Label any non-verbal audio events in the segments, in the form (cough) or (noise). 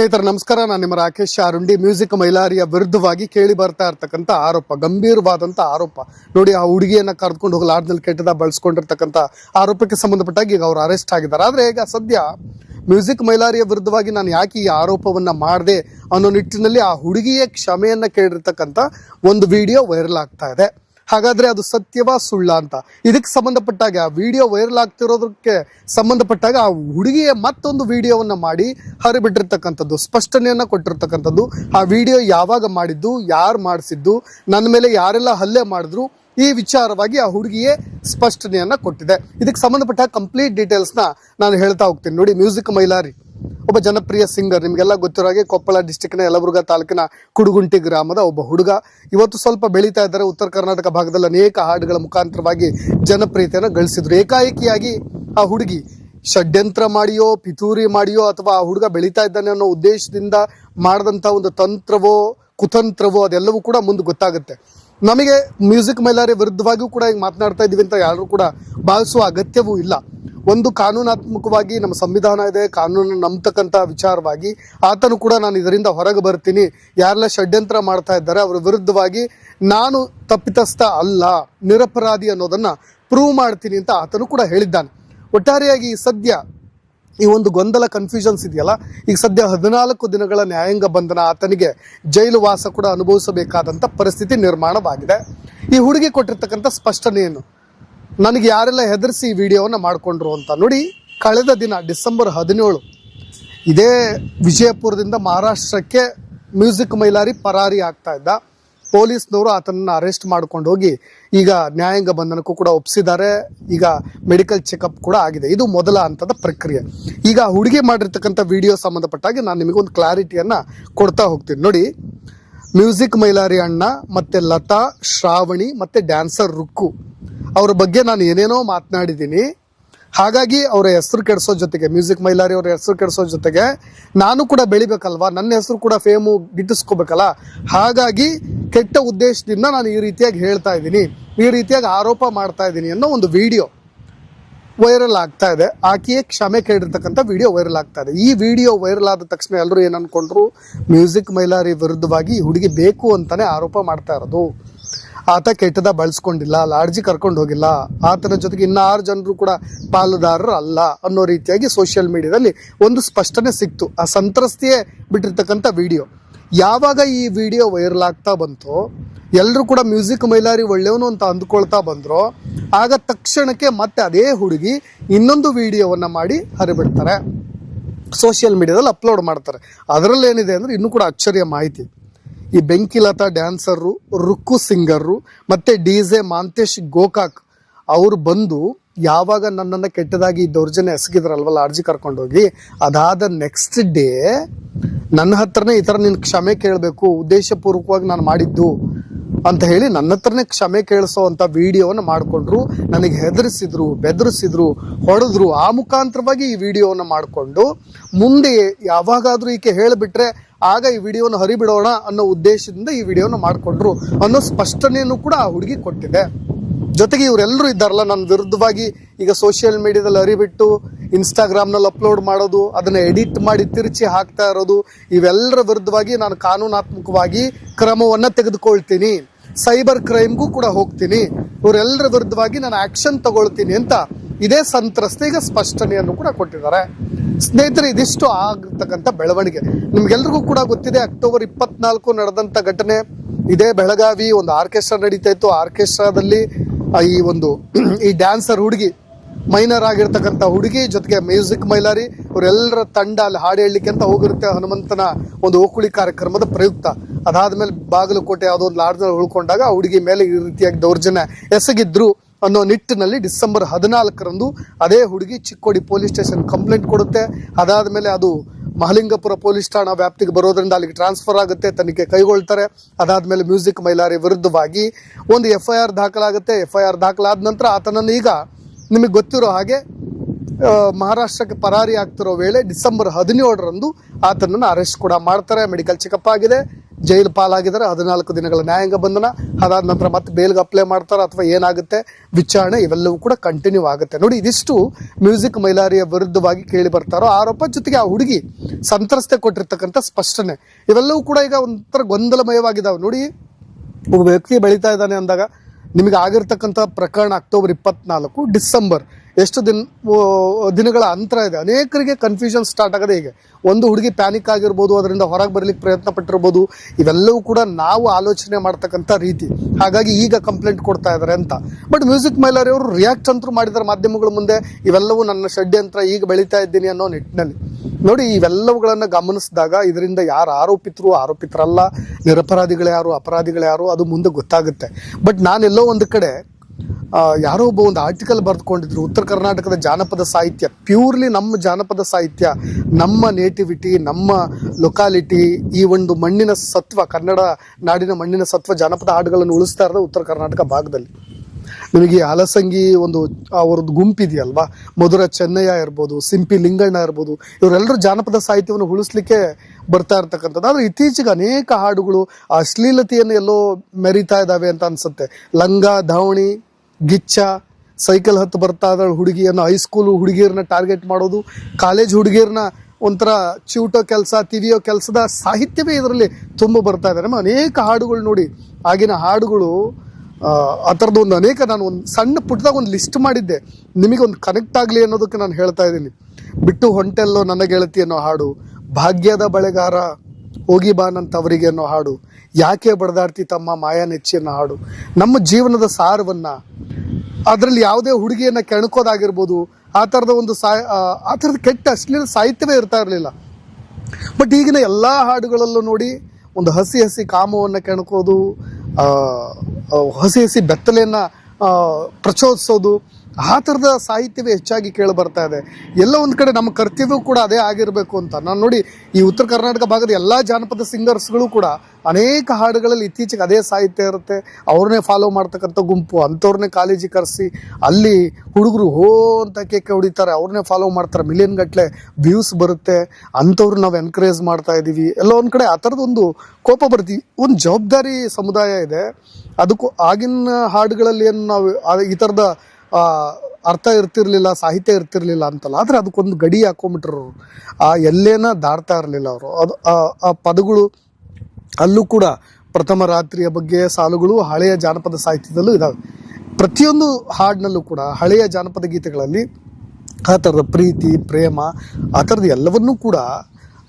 ಸ್ನೇಹಿತರೆ, ನಮಸ್ಕಾರ. ನಾನು ನಿಮ್ಮ ರಾಕೇಶ್ ಶಾರುಂಡಿ ಮ್ಯೂಸಿಕ್ ಮೈಲಾರಿಯ ವಿರುದ್ಧವಾಗಿ ಕೇಳಿ ಬರ್ತಾ ಇರ್ತಕ್ಕಂಥ ಆರೋಪ, ಗಂಭೀರವಾದಂಥ ಆರೋಪ. ನೋಡಿ, ಆ ಹುಡುಗಿಯನ್ನ ಕರೆದುಕೊಂಡು ಹೋಗಲು ಕೆಟ್ಟದ ಬಳಸ್ಕೊಂಡಿರ್ತಕ್ಕಂಥ ಆರೋಪಕ್ಕೆ ಸಂಬಂಧಪಟ್ಟಾಗಿ ಈಗ ಅವರು ಅರೆಸ್ಟ್ ಆಗಿದ್ದಾರೆ. ಆದರೆ ಈಗ ಸದ್ಯ ಮ್ಯೂಸಿಕ್ ಮೈಲಾರಿಯ ವಿರುದ್ಧವಾಗಿ ನಾನು ಯಾಕೆ ಈ ಆರೋಪವನ್ನ ಮಾಡಿದೆ ಅನ್ನೋ ನಿಟ್ಟಿನಲ್ಲಿ ಆ ಹುಡುಗಿಯ ಕ್ಷಮೆಯನ್ನ ಕೇಳಿರ್ತಕ್ಕಂಥ ಒಂದು ವಿಡಿಯೋ ವೈರಲ್ ಆಗ್ತಾ ಇದೆ. ಹಾಗಾದ್ರೆ ಅದು ಸತ್ಯವಾ ಸುಳ್ಳ ಅಂತ. ಇದಕ್ಕೆ ಸಂಬಂಧಪಟ್ಟಾಗ ಆ ವಿಡಿಯೋ ವೈರಲ್ ಆಗ್ತಿರೋದಕ್ಕೆ ಸಂಬಂಧಪಟ್ಟಾಗ ಆ ಹುಡುಗಿಯ ಮತ್ತೊಂದು ವಿಡಿಯೋವನ್ನ ಮಾಡಿ ಹರಿಬಿಟ್ಟಿರ್ತಕ್ಕಂಥದ್ದು, ಸ್ಪಷ್ಟನೆಯನ್ನ ಕೊಟ್ಟಿರ್ತಕ್ಕಂಥದ್ದು. ಆ ವಿಡಿಯೋ ಯಾವಾಗ ಮಾಡಿದ್ದು, ಯಾರು ಮಾಡಿಸಿದ್ದು, ನನ್ನ ಮೇಲೆ ಯಾರೆಲ್ಲ ಹಲ್ಲೆ ಮಾಡಿದ್ರು, ಈ ವಿಚಾರವಾಗಿ ಆ ಹುಡುಗಿಯೇ ಸ್ಪಷ್ಟನೆಯನ್ನ ಕೊಟ್ಟಿದೆ. ಇದಕ್ಕೆ ಸಂಬಂಧಪಟ್ಟ ಕಂಪ್ಲೀಟ್ ಡೀಟೇಲ್ಸ್ನ ನಾನು ಹೇಳ್ತಾ ಹೋಗ್ತೀನಿ. ನೋಡಿ, ಮ್ಯೂಸಿಕ್ ಮೈಲಾರಿ. ಒಬ್ಬ ಜನಪ್ರಿಯ ಸಿಂಗರ್, ನಿಮಗೆಲ್ಲ ಗೊತ್ತಿರೋ ಹಾಗೆ ಕೊಪ್ಪಳ ಡಿಸ್ಟಿಕ್ನ ಯಲಬುರ್ಗ ತಾಲೂಕಿನ ಕುಡುಗುಂಟಿ ಗ್ರಾಮದ ಒಬ್ಬ ಹುಡುಗ. ಇವತ್ತು ಸ್ವಲ್ಪ ಬೆಳೀತಾ ಇದ್ದಾರೆ. ಉತ್ತರ ಕರ್ನಾಟಕ ಭಾಗದಲ್ಲಿ ಅನೇಕ ಹಾಡುಗಳ ಮುಖಾಂತರವಾಗಿ ಜನಪ್ರಿಯತೆಯನ್ನು ಗಳಿಸಿದ್ರು. ಏಕಾಏಕಿಯಾಗಿ ಆ ಹುಡುಗಿ ಷಡ್ಯಂತ್ರ ಮಾಡಿಯೋ, ಪಿತೂರಿ ಮಾಡಿಯೋ ಅಥವಾ ಆ ಹುಡುಗ ಬೆಳೀತಾ ಇದ್ದಾನೆ ಅನ್ನೋ ಉದ್ದೇಶದಿಂದ ಮಾಡಿದಂಥ ಒಂದು ತಂತ್ರವೋ, ಕುತಂತ್ರವೋ ಅದೆಲ್ಲವೂ ಕೂಡ ಮುಂದೆ ಗೊತ್ತಾಗುತ್ತೆ. ನಮಗೆ ಮ್ಯೂಸಿಕ್ ಮೈಲಾರಿ ವಿರುದ್ಧವಾಗಿಯೂ ಕೂಡ ಈಗ ಮಾತನಾಡ್ತಾ ಇದ್ದೀವಿ ಅಂತ ಯಾರು ಕೂಡ ಭಾವಿಸುವ ಅಗತ್ಯವೂ ಇಲ್ಲ. ಒಂದು ಕಾನೂನಾತ್ಮಕವಾಗಿ ನಮ್ಮ ಸಂವಿಧಾನ ಇದೆ ಕಾನೂನು ನಂಬತಕ್ಕಂಥ ವಿಚಾರವಾಗಿ ಆತನು ಕೂಡ ನಾನು ಇದರಿಂದ ಹೊರಗೆ ಬರ್ತೀನಿ. ಯಾರೆಲ್ಲ ಷಡ್ಯಂತ್ರ ಮಾಡ್ತಾ ಇದ್ದಾರೆ, ಅವರ ವಿರುದ್ಧವಾಗಿ ನಾನು ತಪ್ಪಿತಸ್ಥ ಅಲ್ಲ, ನಿರಪರಾಧಿ ಅನ್ನೋದನ್ನ ಪ್ರೂವ್ ಮಾಡ್ತೀನಿ ಅಂತ ಆತನು ಕೂಡ ಹೇಳಿದ್ದಾನೆ. ಒಟ್ಟಾರೆಯಾಗಿ ಸದ್ಯ ಈ ಒಂದು ಗೊಂದಲ ಕನ್ಫ್ಯೂಷನ್ಸ್ ಇದೆಯಲ್ಲ, ಈಗ ಸದ್ಯ ಹದಿನಾಲ್ಕು ದಿನಗಳ ನ್ಯಾಯಾಂಗ ಬಂಧನ ಆತನಿಗೆ ಜೈಲು ವಾಸ ಕೂಡ ಅನುಭವಿಸಬೇಕಾದಂಥ ಪರಿಸ್ಥಿತಿ ನಿರ್ಮಾಣವಾಗಿದೆ. ಈ ಹುಡುಗಿ ಕೊಟ್ಟಿರ್ತಕ್ಕಂಥ ಸ್ಪಷ್ಟನೆಯನ್ನು ನನಗೆ ಯಾರೆಲ್ಲ ಹೆದರಿಸಿ ಈ ವಿಡಿಯೋವನ್ನು ಮಾಡಿಕೊಂಡ್ರು ಅಂತ ನೋಡಿ, ಕಳೆದ ದಿನ ಡಿಸೆಂಬರ್ ಹದಿನೇಳು, ಇದೇ ವಿಜಯಪುರದಿಂದ ಮಹಾರಾಷ್ಟ್ರಕ್ಕೆ ಮ್ಯೂಸಿಕ್ ಮೈಲಾರಿ ಪರಾರಿ ಆಗ್ತಾ ಇದ್ದ ಪೊಲೀಸ್ನವರು ಆತನನ್ನು ಅರೆಸ್ಟ್ ಮಾಡ್ಕೊಂಡು ಹೋಗಿ ಈಗ ನ್ಯಾಯಾಂಗ ಬಂಧನಕ್ಕೂ ಕೂಡ ಒಪ್ಪಿಸಿದ್ದಾರೆ ಈಗ ಮೆಡಿಕಲ್ ಚೆಕಪ್ ಕೂಡ ಆಗಿದೆ. ಇದು ಮೊದಲ ಹಂತದ ಪ್ರಕ್ರಿಯೆ. ಈಗ ಹುಡುಗಿ ಮಾಡಿರ್ತಕ್ಕಂಥ ವಿಡಿಯೋ ಸಂಬಂಧಪಟ್ಟಾಗಿ ನಾನು ನಿಮಗೊಂದು ಕ್ಲಾರಿಟಿಯನ್ನು ಕೊಡ್ತಾ ಹೋಗ್ತೀನಿ. ನೋಡಿ, ಮ್ಯೂಸಿಕ್ ಮೈಲಾರಿ ಅಣ್ಣ ಮತ್ತೆ ಲತಾ, ಶ್ರಾವಣಿ ಮತ್ತೆ ಡ್ಯಾನ್ಸರ್ ರುಕ್ಕು. ಅವ್ರ ಬಗ್ಗೆ ನಾನು ಏನೇನೋ ಮಾತನಾಡಿದ್ದೀನಿ. ಹಾಗಾಗಿ ಅವರ ಹೆಸರು ಕೆಡಿಸೋ ಜೊತೆಗೆ, ಮ್ಯೂಸಿಕ್ ಮೈಲಾರಿ ಅವರ ಹೆಸರು ಕೆಡಿಸೋ ಜೊತೆಗೆ ನಾನು ಕೂಡ ಬೆಳಿಬೇಕಲ್ವಾ? ನನ್ನ ಹೆಸರು ಕೂಡ ಫೇಮು ಗಿಟ್ಟಿಸ್ಕೋಬೇಕಲ್ಲ? ಹಾಗಾಗಿ ಕೆಟ್ಟ ಉದ್ದೇಶದಿಂದ ನಾನು ಈ ರೀತಿಯಾಗಿ ಹೇಳ್ತಾ ಇದ್ದೀನಿ. ಈ ರೀತಿಯಾಗಿ ಆರೋಪ ಮಾಡ್ತಾ ಇದ್ದೀನಿ ಅನ್ನೋ ಒಂದು ವಿಡಿಯೋ ವೈರಲ್ ಆಗ್ತಾ ಇದೆ. ಆಕೆಯೇ ಕ್ಷಮೆ ಕೇಳಿರ್ತಕ್ಕಂಥ ವಿಡಿಯೋ ವೈರಲ್ ಆಗ್ತಾ ಇದೆ. ಈ ವಿಡಿಯೋ ವೈರಲ್ ಆದ ತಕ್ಷಣ ಎಲ್ಲರೂ ಏನು ಅನ್ಕೊಂಡ್ರು? ಮ್ಯೂಸಿಕ್ ಮೈಲಾರಿ ವಿರುದ್ಧವಾಗಿ ಹುಡುಗಿ ಬೇಕು ಅಂತಾನೆ ಆರೋಪ ಮಾಡ್ತಾ ಇರೋದು. ಆತ ಕೆಟ್ಟದ ಬಳಸ್ಕೊಂಡಿಲ್ಲ, ಲಾಡ್ಜಿ ಕರ್ಕೊಂಡು ಹೋಗಿಲ್ಲ. ಆತನ ಜೊತೆಗೆ ಇನ್ನ ಆರು ಜನರು ಕೂಡ ಪಾಲುದಾರರು ಅಲ್ಲ ಅನ್ನೋ ರೀತಿಯಾಗಿ ಸೋಷಿಯಲ್ ಮೀಡಿಯಾದಲ್ಲಿ ಒಂದು ಸ್ಪಷ್ಟನೆ ಸಿಕ್ತು. ಆ ಸಂತ್ರಸ್ತಿಯೇ ಬಿಟ್ಟಿರ್ತಕ್ಕಂಥ ವಿಡಿಯೋ ಯಾವಾಗ ಈ ವಿಡಿಯೋ ವೈರಲ್ ಆಗ್ತಾ ಬಂತು ಎಲ್ಲರೂ ಕೂಡ ಮ್ಯೂಸಿಕ್ ಮೈಲಾರಿ ಒಳ್ಳೆಯವನು ಅಂತ ಅಂದ್ಕೊಳ್ತಾ ಬಂದ್ರು, ಆಗ ತಕ್ಷಣಕ್ಕೆ ಮತ್ತೆ ಅದೇ ಹುಡುಗಿ ಇನ್ನೊಂದು ವಿಡಿಯೋವನ್ನ ಮಾಡಿ ಹರಿಬಿಡ್ತಾರೆ. ಸೋಷಿಯಲ್ ಮೀಡಿಯಾದಲ್ಲಿ ಅಪ್ಲೋಡ್ ಮಾಡ್ತಾರೆ. ಅದರಲ್ಲೇನಿದೆ ಅಂದ್ರೆ ಇನ್ನೂ ಕೂಡ ಅಚ್ಚರಿಯ ಮಾಹಿತಿ. ಈ ಬೆಂಕಿಲತಾ ಡ್ಯಾನ್ಸರು, ರುಕ್ಕು ಸಿಂಗರು ಮತ್ತೆ ಡಿ ಜೆ ಮಾಂತೇಶ್ ಗೋಕಾಕ್ ಅವರು ಬಂದು ಯಾವಾಗ ನನ್ನನ್ನು ಕೆಟ್ಟದಾಗಿ ದೌರ್ಜನ್ಯ ಎಸಗಿದ್ರಲ್ವಲ್ಲ ಅರ್ಜಿ ಕರ್ಕೊಂಡೋಗಿ, ಅದಾದ ನೆಕ್ಸ್ಟ್ ಡೇ ನನ್ನ ಹತ್ರನೇ ಈ ಥರ ನೀನು ಕ್ಷಮೆ ಕೇಳಬೇಕು, ಉದ್ದೇಶಪೂರ್ವಕವಾಗಿ ನಾನು ಮಾಡಿದ್ದು ಅಂತ ಹೇಳಿ ನನ್ನ ಹತ್ರನೇ ಕ್ಷಮೆ ಕೇಳಿಸೋ ಅಂತ ವಿಡಿಯೋವನ್ನು ಮಾಡಿಕೊಂಡ್ರು, ನನಗೆ ಹೆದರಿಸಿದ್ರು, ಬೆದರಿಸಿದ್ರು, ಹೊಡೆದ್ರು, ಆ ಮುಖಾಂತರವಾಗಿ ಈ ವಿಡಿಯೋವನ್ನು ಮಾಡಿಕೊಂಡು, ಮುಂದೆ ಯಾವಾಗಾದರೂ ಈಕೆ ಹೇಳಿಬಿಟ್ರೆ ಆಗ ಈ ವಿಡಿಯೋನ ಹರಿಬಿಡೋಣ ಅನ್ನೋ ಉದ್ದೇಶದಿಂದ ಈ ವಿಡಿಯೋನ ಮಾಡಿಕೊಂಡ್ರು ಅನ್ನೋ ಸ್ಪಷ್ಟನೆಯನ್ನು ಕೂಡ ಆ ಹುಡುಗಿ ಕೊಟ್ಟಿದೆ. ಜೊತೆಗೆ ಇವರೆಲ್ಲರೂ ಇದ್ದಾರಲ್ಲ, ನನ್ನ ವಿರುದ್ಧವಾಗಿ ಈಗ ಸೋಷಿಯಲ್ ಮೀಡಿಯಾದಲ್ಲಿ ಹರಿಬಿಟ್ಟು ಇನ್ಸ್ಟಾಗ್ರಾಮ್ನಲ್ಲಿ ಅಪ್ಲೋಡ್ ಮಾಡೋದು, ಅದನ್ನ ಎಡಿಟ್ ಮಾಡಿ ತಿರುಚಿ ಹಾಕ್ತಾ ಇರೋದು, ಇವೆಲ್ಲರ ವಿರುದ್ಧವಾಗಿ ನಾನು ಕಾನೂನಾತ್ಮಕವಾಗಿ ಕ್ರಮವನ್ನು ತೆಗೆದುಕೊಳ್ತೀನಿ. ಸೈಬರ್ ಕ್ರೈಮ್ಗೂ ಕೂಡ ಹೋಗ್ತೀನಿ. ಇವರೆಲ್ಲರ ವಿರುದ್ಧವಾಗಿ ನಾನು ಆಕ್ಷನ್ ತಗೊಳ್ತೀನಿ ಅಂತ ಇದೇ ಸಂತ್ರಸ್ತ ಈಗ ಸ್ಪಷ್ಟನೆಯನ್ನು ಕೂಡ ಕೊಟ್ಟಿದ್ದಾರೆ. ಸ್ನೇಹಿತರೆ, ಇದಿಷ್ಟು ಆಗಿರ್ತಕ್ಕಂಥ ಬೆಳವಣಿಗೆ. ನಿಮ್ಗೆಲ್ರಿಗೂ ಕೂಡ ಗೊತ್ತಿದೆ, ಅಕ್ಟೋಬರ್ ಇಪ್ಪತ್ನಾಲ್ಕು ನಡೆದಂಥ ಘಟನೆ. ಇದೇ ಬೆಳಗಾವಿ ಒಂದು ಆರ್ಕೆಸ್ಟ್ರಾ ನಡೀತಾ ಇತ್ತು. ಆರ್ಕೆಸ್ಟ್ರಾದಲ್ಲಿ ಈ ಒಂದು (clears throat) ಈ ಡ್ಯಾನ್ಸರ್ ಹುಡುಗಿ ಮೈನರ್ ಆಗಿರ್ತಕ್ಕಂಥ ಹುಡುಗಿ ಜೊತೆಗೆ ಮ್ಯೂಸಿಕ್ ಮೈಲಾರಿ ಇವರೆಲ್ಲರ ತಂಡ ಅಲ್ಲಿ ಹಾಡು ಹೇಳಲಿಕ್ಕೆ ಅಂತ ಹೋಗಿರುತ್ತೆ ಹನುಮಂತನ ಒಂದು ಓಕುಳಿ ಕಾರ್ಯಕ್ರಮದ ಪ್ರಯುಕ್ತ. ಅದಾದ್ಮೇಲೆ ಬಾಗಲಕೋಟೆ ಯಾವುದೋ ಒಂದು ಲಾಡ್ಜಲ್ಲಿ ಉಳ್ಕೊಂಡಾಗ ಆ ಹುಡುಗಿ ಮೇಲೆ ಈ ರೀತಿಯಾಗಿ ದೌರ್ಜನ್ಯ ಎಸಗಿದ್ರು ಅನ್ನೋ ನಿಟ್ಟಿನಲ್ಲಿ ಡಿಸೆಂಬರ್ ಹದಿನಾಲ್ಕರಂದು ಅದೇ ಹುಡುಗಿ ಚಿಕ್ಕೋಡಿ ಪೊಲೀಸ್ ಸ್ಟೇಷನ್ ಕಂಪ್ಲೇಂಟ್ ಕೊಡುತ್ತೆ. ಅದಾದ್ಮೇಲೆ ಅದು ಮಹಲಿಂಗಪುರ ಪೊಲೀಸ್ ಠಾಣಾ ವ್ಯಾಪ್ತಿಗೆ ಬರೋದ್ರಿಂದ ಅಲ್ಲಿಗೆ ಟ್ರಾನ್ಸ್ಫರ್ ಆಗುತ್ತೆ, ತನಿಖೆ ಕೈಗೊಳ್ತಾರೆ. ಅದಾದಮೇಲೆ ಮ್ಯೂಸಿಕ್ ಮೈಲಾರಿ ವಿರುದ್ಧವಾಗಿ ಒಂದು ಎಫ್ ಐ ಆರ್ ದಾಖಲಾಗುತ್ತೆ. ಎಫ್ ಐ ಆರ್ ದಾಖಲಾದ ನಂತರ ಆತನನ್ನು ಈಗ ನಿಮಗೆ ಗೊತ್ತಿರೋ ಹಾಗೆ ಮಹಾರಾಷ್ಟ್ರಕ್ಕೆ ಪರಾರಿ ಆಗ್ತಿರೋ ವೇಳೆ ಡಿಸೆಂಬರ್ ಹದಿನೇಳರಂದು ಆತನನ್ನು ಅರೆಸ್ಟ್ ಕೂಡ ಮಾಡ್ತಾರೆ. ಮೆಡಿಕಲ್ ಚೆಕಪ್ ಆಗಿದೆ. ಜೈಲು ಪಾಲಾಗಿದ್ದಾರೆ. ಹದಿನಾಲ್ಕು ದಿನಗಳ ನ್ಯಾಯಾಂಗ ಬಂಧನ. ಅದಾದ ನಂತರ ಮತ್ತೆ ಬೇಲ್ಗೆ ಅಪ್ಲೈ ಮಾಡ್ತಾರೆ ಅಥವಾ ಏನಾಗುತ್ತೆ? ವಿಚಾರಣೆ ಇವೆಲ್ಲವೂ ಕೂಡ ಕಂಟಿನ್ಯೂ ಆಗುತ್ತೆ. ನೋಡಿ, ಇದಿಷ್ಟು ಮ್ಯೂಸಿಕ್ ಮೈಲಾರಿಯ ವಿರುದ್ಧವಾಗಿ ಕೇಳಿ ಬರ್ತಾರೋ ಆರೋಪ ಜೊತೆಗೆ ಆ ಹುಡುಗಿ ಸಂತ್ರಸ್ತೆ ಕೊಟ್ಟಿರ್ತಕ್ಕಂಥ ಸ್ಪಷ್ಟನೆ. ಇವೆಲ್ಲವೂ ಕೂಡ ಈಗ ಒಂಥರ ಗೊಂದಲಮಯವಾಗಿದ್ದಾವೆ ನೋಡಿ, ಒಬ್ಬ ವ್ಯಕ್ತಿ ಬೆಳೀತಾ ಇದ್ದಾನೆ ಅಂದಾಗ ನಿಮಗೆ ಆಗಿರ್ತಕ್ಕಂಥ ಪ್ರಕರಣ ಅಕ್ಟೋಬರ್ ಇಪ್ಪತ್ನಾಲ್ಕು ಡಿಸೆಂಬರ್ ಎಷ್ಟು ದಿನ ದಿನಗಳ ಅಂತರ ಇದೆ. ಅನೇಕರಿಗೆ ಕನ್ಫ್ಯೂಷನ್ ಸ್ಟಾರ್ಟ್ ಆಗೋದೇ ಹೀಗೆ. ಒಂದು ಹುಡುಗಿ ಪ್ಯಾನಿಕ್ ಆಗಿರ್ಬೋದು, ಅದರಿಂದ ಹೊರಗೆ ಬರಲಿಕ್ಕೆ ಪ್ರಯತ್ನ ಪಟ್ಟಿರ್ಬೋದು, ಇವೆಲ್ಲವೂ ಕೂಡ ನಾವು ಆಲೋಚನೆ ಮಾಡ್ತಕ್ಕಂಥ ರೀತಿ. ಹಾಗಾಗಿ ಈಗ ಕಂಪ್ಲೇಂಟ್ ಕೊಡ್ತಾ ಇದ್ದಾರೆ ಅಂತ. ಬಟ್ ಮ್ಯೂಸಿಕ್ ಮೈಲಾರಿ ಅವರು ರಿಯಾಕ್ಟ್ ಅಂತೂ ಮಾಡಿದ್ದಾರೆ ಮಾಧ್ಯಮಗಳ ಮುಂದೆ. ಇವೆಲ್ಲವೂ ನನ್ನ ಷಡ್ಯಂತ್ರ, ಈಗ ಬೆಳೀತಾ ಇದ್ದೀನಿ ಅನ್ನೋ ನಿಟ್ಟಿನಲ್ಲಿ. ನೋಡಿ, ಇವೆಲ್ಲವುಗಳನ್ನು ಗಮನಿಸಿದಾಗ ಇದರಿಂದ ಯಾರು ಆರೋಪಿತರು, ಆರೋಪಿತರಲ್ಲ. ನಿರಪರಾಧಿಗಳು ಯಾರು, ಅಪರಾಧಿಗಳು ಯಾರು, ಅದು ಮುಂದೆ ಗೊತ್ತಾಗುತ್ತೆ. ಬಟ್ ನಾನೆಲ್ಲೋ ಒಂದು ಕಡೆ ಯಾರೋ ಒಬ್ಬ ಒಂದು ಆರ್ಟಿಕಲ್ ಬರೆದುಕೊಂಡಿದ್ರು, ಉತ್ತರ ಕರ್ನಾಟಕದ ಜಾನಪದ ಸಾಹಿತ್ಯ ಪ್ಯೂರ್ಲಿ ನಮ್ಮ ಜಾನಪದ ಸಾಹಿತ್ಯ, ನಮ್ಮ ನೇಟಿವಿಟಿ ನಮ್ಮ ಲೊಕಾಲಿಟಿ ಈ ಒಂದು ಮಣ್ಣಿನ ಸತ್ವ, ಕನ್ನಡ ನಾಡಿನ ಮಣ್ಣಿನ ಸತ್ವ, ಜಾನಪದ ಹಾಡುಗಳನ್ನು ಉಳಿಸ್ತಾ ಇರೋದು ಉತ್ತರ ಕರ್ನಾಟಕ ಭಾಗದಲ್ಲಿ. ನಿಮಗೆ ಈ ಹಲಸಂಗಿ ಒಂದು ಅವರದ್ದು ಗುಂಪಿದೆಯಲ್ವಾ? ಮಧುರ ಚೆನ್ನಯ್ಯ ಇರ್ಬೋದು, ಸಿಂಪಿ ಲಿಂಗಣ್ಣ ಇರ್ಬೋದು ಇವರೆಲ್ಲರೂ ಜಾನಪದ ಸಾಹಿತ್ಯವನ್ನು ಉಳಿಸ್ಲಿಕ್ಕೆ ಬರ್ತಾ ಇರ್ತಕ್ಕಂಥದ್ದು. ಆದರೆ ಇತ್ತೀಚೆಗೆ ಅನೇಕ ಹಾಡುಗಳು ಅಶ್ಲೀಲತೆಯನ್ನು ಎಲ್ಲೋ ಮೆರಿತಾ ಇದ್ದಾವೆ ಅಂತ ಅನ್ಸುತ್ತೆ. ಲಂಗ, ಧಾವಣಿ ಗಿಚ್ಚ ಸೈಕಲ್ ಹತ್ತು ಬರ್ತಾ ಇದ್ದಾಳೆ ಹುಡುಗಿಯನ್ನು ಹೈಸ್ಕೂಲ್ ಹುಡುಗಿಯರನ್ನ ಟಾರ್ಗೆಟ್ ಮಾಡೋದು ಕಾಲೇಜ್ ಹುಡುಗಿಯರನ್ನ ಒಂಥರ ಚಿವುಟೋ ಕೆಲಸ ತಿವಿಯೋ ಕೆಲಸದ ಸಾಹಿತ್ಯವೇ ಇದರಲ್ಲಿ ತುಂಬ ಬರ್ತಾ ಇದೆ ನಮ್ಮ ಅನೇಕ ಹಾಡುಗಳು ನೋಡಿ ಆಗಿನ ಹಾಡುಗಳು ಆ, ಥರದ್ದು ಒಂದು ಅನೇಕ ನಾನು ಒಂದು ಸಣ್ಣ ಪುಟ್ಟದಾಗ ಒಂದು ಲಿಸ್ಟ್ ಮಾಡಿದ್ದೆ. ನಿಮಗೆ ಒಂದು ಕನೆಕ್ಟ್ ಆಗಲಿ ಅನ್ನೋದಕ್ಕೆ ನಾನು ಹೇಳ್ತಾ ಇದ್ದೀನಿ. ಬಿಟ್ಟು ಹೊಂಟೆಲ್ಲೋ ನನ್ನ ಗೆಳತಿ ಅನ್ನೋ ಹಾಡು ಭಾಗ್ಯದ ಬಳೆಗಾರ ಹೋಗಿ ಬಾ ನಂತವರಿಗೆ ಅನ್ನೋ ಹಾಡು ಯಾಕೆ ಬಡದಾಡ್ತಿ ತಮ್ಮ ಮಾಯಾ ನೆಚ್ಚಿನ ಹಾಡು? ನಮ್ಮ ಜೀವನದ ಸಾರವನ್ನು ಅದರಲ್ಲಿ ಯಾವುದೇ ಹುಡುಗಿಯನ್ನು ಕೆಣಕೋದಾಗಿರ್ಬೋದು ಆ ಥರದ ಒಂದು ಸಾ ಆ, ಥರದ ಕೆಟ್ಟ ಅಶ್ಲೀಲ ಸಾಹಿತ್ಯವೇ ಇರ್ತಾ ಇರಲಿಲ್ಲ. ಬಟ್ ಈಗಿನ ಎಲ್ಲ ಹಾಡುಗಳಲ್ಲೂ ನೋಡಿ ಒಂದು ಹಸಿ ಹಸಿ ಕಾಮವನ್ನು ಕೆಣಕೋದು ಹಸಿ ಹಸಿ ಬೆತ್ತಲೆಯನ್ನು ಪ್ರಚೋದಿಸೋದು ಆ ಥರದ ಸಾಹಿತ್ಯವೇ ಹೆಚ್ಚಾಗಿ ಕೇಳಿ ಬರ್ತಾ ಇದೆ. ಎಲ್ಲ ಒಂದು ಕಡೆ ನಮ್ಮ ಕರ್ತವ್ಯ ಕೂಡ ಅದೇ ಆಗಿರಬೇಕು ಅಂತ. ನಾನು ನೋಡಿ ಈ ಉತ್ತರ ಕರ್ನಾಟಕ ಭಾಗದ ಎಲ್ಲ ಜಾನಪದ ಸಿಂಗರ್ಸ್ಗಳು ಕೂಡ ಅನೇಕ ಹಾಡುಗಳಲ್ಲಿ ಇತ್ತೀಚೆಗೆ ಅದೇ ಸಾಹಿತ್ಯ ಇರುತ್ತೆ. ಅವ್ರನ್ನೇ ಫಾಲೋ ಮಾಡ್ತಕ್ಕಂಥ ಗುಂಪು, ಅಂಥವ್ರನ್ನೇ ಕಾಲೇಜಿಗೆ ಕರೆಸಿ, ಅಲ್ಲಿ ಹುಡುಗರು ಹೋ ಅಂತ ಕೇಕೆ ಹೊಡಿತಾರೆ, ಅವ್ರನ್ನೇ ಫಾಲೋ ಮಾಡ್ತಾರೆ. ಮಿಲಿಯನ್ ಗಟ್ಟಲೆ ವ್ಯೂಸ್ ಬರುತ್ತೆ. ಅಂಥವ್ರು ನಾವು ಎನ್ಕರೇಜ್ ಮಾಡ್ತಾ ಇದ್ದೀವಿ ಎಲ್ಲ ಒಂದು ಕಡೆ ಆ ಥರದ್ದೊಂದು ಕೋಪ ಬರ್ತೀವಿ ಒಂದು ಜವಾಬ್ದಾರಿ ಸಮುದಾಯ ಇದೆ. ಅದಕ್ಕೂ ಆಗಿನ ಹಾಡುಗಳಲ್ಲಿ ಏನು ನಾವು ಈ ಥರದ ಅರ್ಥ ಇರ್ತಿರ್ಲಿಲ್ಲ, ಸಾಹಿತ್ಯ ಇರ್ತಿರ್ಲಿಲ್ಲ ಅಂತಲ್ಲ. ಆದರೆ ಅದಕ್ಕೊಂದು ಗಡಿ ಹಾಕೊಂಬಿಟ್ರು ಆ, ಎಲ್ಲೇನ ದಾಡ್ತಾ ಇರಲಿಲ್ಲ ಅವರು. ಅದು, ಆ- ಆ ಪದಗಳು ಅಲ್ಲೂ ಕೂಡ ಪ್ರಥಮ ರಾತ್ರಿಯ ಬಗ್ಗೆ ಸಾಲುಗಳು ಹಳೆಯ ಜಾನಪದ ಸಾಹಿತ್ಯದಲ್ಲೂ ಇದ್ದಾವೆ ಪ್ರತಿಯೊಂದು ಹಾಡಿನಲ್ಲೂ ಕೂಡ ಹಳೆಯ ಜಾನಪದ ಗೀತೆಗಳಲ್ಲಿ ಆ ಥರದ ಪ್ರೀತಿ, ಪ್ರೇಮ, ಆ ಥರದ ಎಲ್ಲವನ್ನೂ ಕೂಡ,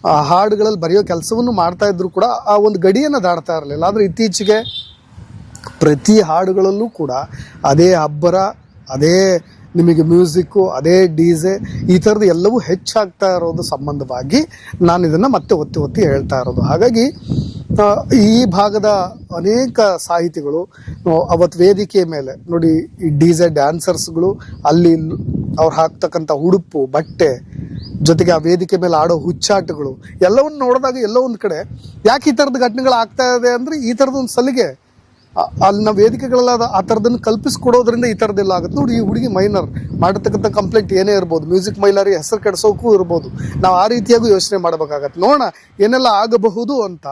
ಆ ಹಾಡುಗಳಲ್ಲಿ ಬರೆಯೋ ಕೆಲಸವನ್ನು ಮಾಡ್ತಾ ಇದ್ರು ಕೂಡ ಆ ಒಂದು ಗಡಿಯನ್ನು ದಾಡ್ತಾ ಇರಲಿಲ್ಲ. ಆದರೆ ಇತ್ತೀಚೆಗೆ ಪ್ರತಿ ಹಾಡುಗಳಲ್ಲೂ ಕೂಡ ಅದೇ ಅಬ್ಬರ ಅದೇ ನಿಮಗೆ ಮ್ಯೂಸಿಕ್ಕು, ಅದೇ ಡಿಜೆ ಈ ಥರದ್ದು ಎಲ್ಲವೂ ಹೆಚ್ಚಾಗ್ತಾ ಇರೋದು ಸಂಬಂಧವಾಗಿ ನಾನು ಇದನ್ನು ಮತ್ತೆ ಒತ್ತಿ ಒತ್ತಿ ಹೇಳ್ತಾ ಇರೋದು. ಹಾಗಾಗಿ ಈ ಭಾಗದ ಅನೇಕ ಸಾಹಿತಿಗಳು ಅವತ್ತು ವೇದಿಕೆಯ ಮೇಲೆ, ನೋಡಿ, ಈ ಡಿ ಜೆ ಡ್ಯಾನ್ಸರ್ಸ್ಗಳು ಅಲ್ಲಿ ಅವ್ರು ಹಾಕ್ತಕ್ಕಂಥ ಉಡುಪು, ಬಟ್ಟೆ, ಜೊತೆಗೆ ಆ ವೇದಿಕೆ ಮೇಲೆ ಆಡೋ ಹುಚ್ಚಾಟಗಳು, ಎಲ್ಲವನ್ನು ನೋಡಿದಾಗ ಎಲ್ಲೋ ಒಂದು ಕಡೆ, ಯಾಕೆ ಈ ಥರದ ಘಟನೆಗಳು ಆಗ್ತಾ ಇದೆ ಅಂದರೆ ಈ ಥರದ ಒಂದು ಸಲಿಗೆ ಆ- ಅಲ್ಲಿನ ವೇದಿಕೆಗಳಲ್ಲ ಆ ಥರದನ್ನು ಕಲ್ಪಿಸ್ಕೊಡೋದ್ರಿಂದ ಈ ಥರದ್ದೆಲ್ಲ ಆಗುತ್ತೆ. ನೋಡಿ, ಈ ಹುಡುಗಿ ಮೈನರ್ ಮಾಡಿರ್ತಕ್ಕಂಥ ಕಂಪ್ಲೇಂಟ್ ಏನೇ ಇರ್ಬೋದು ಮ್ಯೂಸಿಕ್ ಮೈಲಾರಿ ಹೆಸರು ಕೆಡಿಸೋಕ್ಕೂ ಇರ್ಬೋದು. ನಾವು ಆ ರೀತಿಯಾಗೂ ಯೋಚನೆ ಮಾಡಬೇಕಾಗತ್ತೆ. ನೋಡೋಣ, ಏನೆಲ್ಲ ಆಗಬಹುದು ಅಂತ.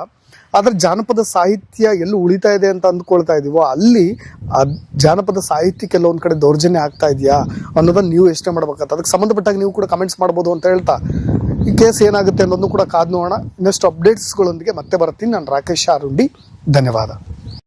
ಆದರೆ ಜಾನಪದ ಸಾಹಿತ್ಯ ಎಲ್ಲಿ ಉಳಿತಾ ಇದೆ ಅಂತ ಅಂದ್ಕೊಳ್ತಾ ಇದೀವೋ, ಅಲ್ಲಿ ಆ ಜಾನಪದ ಸಾಹಿತ್ಯ ಕೆಲವೊಂದು ಕಡೆ ದೌರ್ಜನ್ಯ ಆಗ್ತಾ ಇದೆಯಾ ಅನ್ನೋದನ್ನ ನೀವು ಯೋಚನೆ ಮಾಡ್ಬೇಕಾಗತ್ತೆ. ಅದಕ್ಕೆ ಸಂಬಂಧಪಟ್ಟಾಗ ನೀವು ಕೂಡ ಕಮೆಂಟ್ಸ್ ಮಾಡ್ಬೋದು ಅಂತ ಹೇಳ್ತಾ, ಈ ಕೇಸ್ ಏನಾಗುತ್ತೆ ಅನ್ನೋದನ್ನು ಕೂಡ ಕಾದ್ ನೋಡೋಣ. ಇನ್ನಷ್ಟು ಅಪ್ಡೇಟ್ಸ್ಗಳೊಂದಿಗೆ ಮತ್ತೆ ಬರ್ತೀನಿ. ನಾನು ರಾಕೇಶ್ ಆರುಂಡಿ. ಧನ್ಯವಾದ.